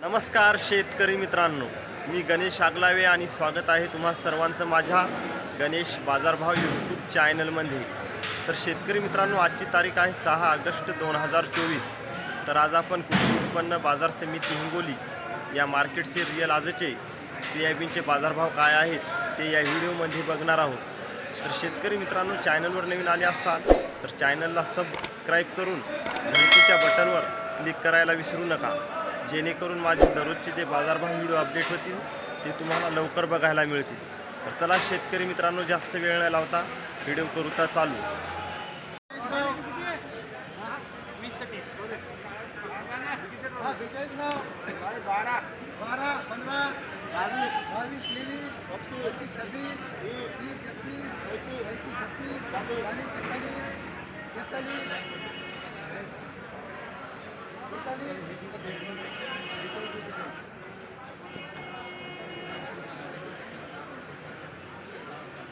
नमस्कार शेतकरी मित्रांनो मी गणेश आगलावे आणि स्वागत आहे तुम्हा सर्वांचं माझ्या गणेश बाजारभाव यूट्यूब चॅनलमध्ये. तर शेतकरी मित्रांनो आजची तारीख आहे सहा ऑगस्ट दोन हजार चोवीस. तर आज आपण कृषी उत्पन्न बाजार समिती हिंगोली या मार्केटचे रिअल आजचे सोयाबीनचे बाजारभाव काय आहेत ते या व्हिडिओमध्ये बघणार आहोत. तर शेतकरी मित्रांनो चॅनलवर नवीन आले असाल तर चॅनलला सबस्क्राईब करून घंटीच्या बटनवर क्लिक करायला विसरू नका. जेणेकरून माझे दररोजचे जे बाजारभाव व्हिडिओ अपडेट होतील ते तुम्हाला लवकर बघायला मिळतील. तर चला शेतकरी मित्रांनो जास्त वेळ न लावता व्हिडिओ करू चालू.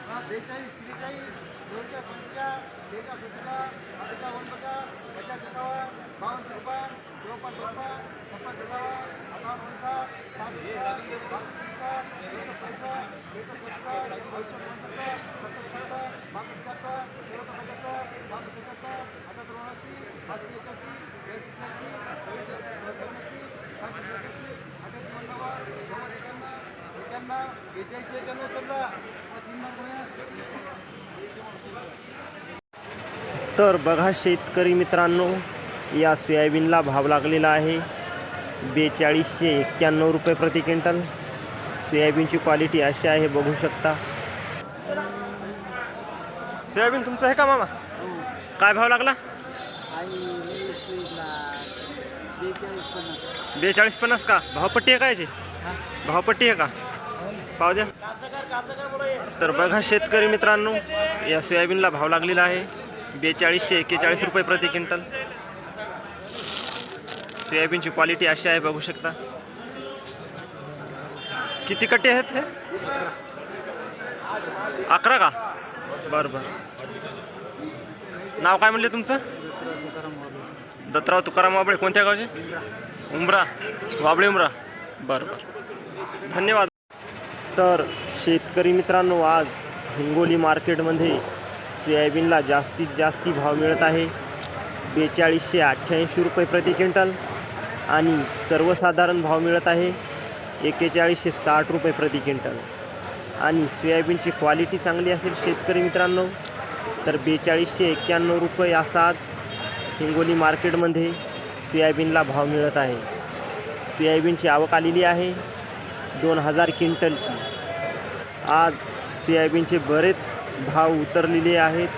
हा बेचाळीस त्रेचाळीस दोनच्या पंचा एका सतरा एका वनपका पचास एकावा बावन्न रुपया चौपा रुपया छप्पन सत्तावा अठ्ठावन्न वनसा सात रुपया बावीस एक पैसा एक सत्ता ऐंशी पंच्याहत्तर सत्तर सत्तर बावीस सत्ता तेरा पंच्याहत्तर बावीस सत्तर अठ्याहत्तर उनअस्सी पाचशे एकाहत्तर तर बघा शेतकरी मित्रांनो या सोयाबीनला भाव लागलेला आहे. बेचाळीसशे एक्क्याण्णव रुपये प्रति क्विंटल. सोयाबीनची क्वालिटी अशी आहे बघू शकता. सोयाबीन तुमचं आहे का मामा? काय भाव लागला? बेचाळीस पन्नास. का? भावपट्टी आहे का याची? भावपट्टी आहे का? पाव द्या. तर बघा शेतकरी मित्रांनो या सोयाबीनला भाव लागलेला आहे. बेचाळीसशे एक्केचाळीस रुपये प्रति क्विंटल. सोयाबीनची क्वालिटी अशी आहे बघू शकता. किती कट्टे आहेत हे? अकरा का? बरं बरं. नाव काय म्हणले तुमचं? दत्तराव तुकाराम वाबळे. कोणत्या गावचे? उमरा. वाबळे उमरा. बरं बरं. धन्यवाद. तर शेतकरी मित्रांनो आज हिंगोली मार्केटमध्ये सोयाबीनला जास्तीत जास्ती भाव मिळत आहे. बेचाळीसशे अठ्ठ्याऐंशी रुपये प्रति क्विंटल आणि सर्वसाधारण भाव मिळत आहे. एक्केचाळीसशे साठ रुपये प्रति क्विंटल. आणि सोयाबीनची क्वालिटी चांगली असेल शेतकरी मित्रांनो तर बेचाळीसशे एक्क्याण्णव रुपये असा हिंगोली मार्केटमध्ये सोयाबीनला भाव मिळत आहे. सोयाबीनची आवक आलेली आहे. दोन हजार क्विंटलची. आज सोयाबीनचे बरेच भाव उतरलेले आहेत.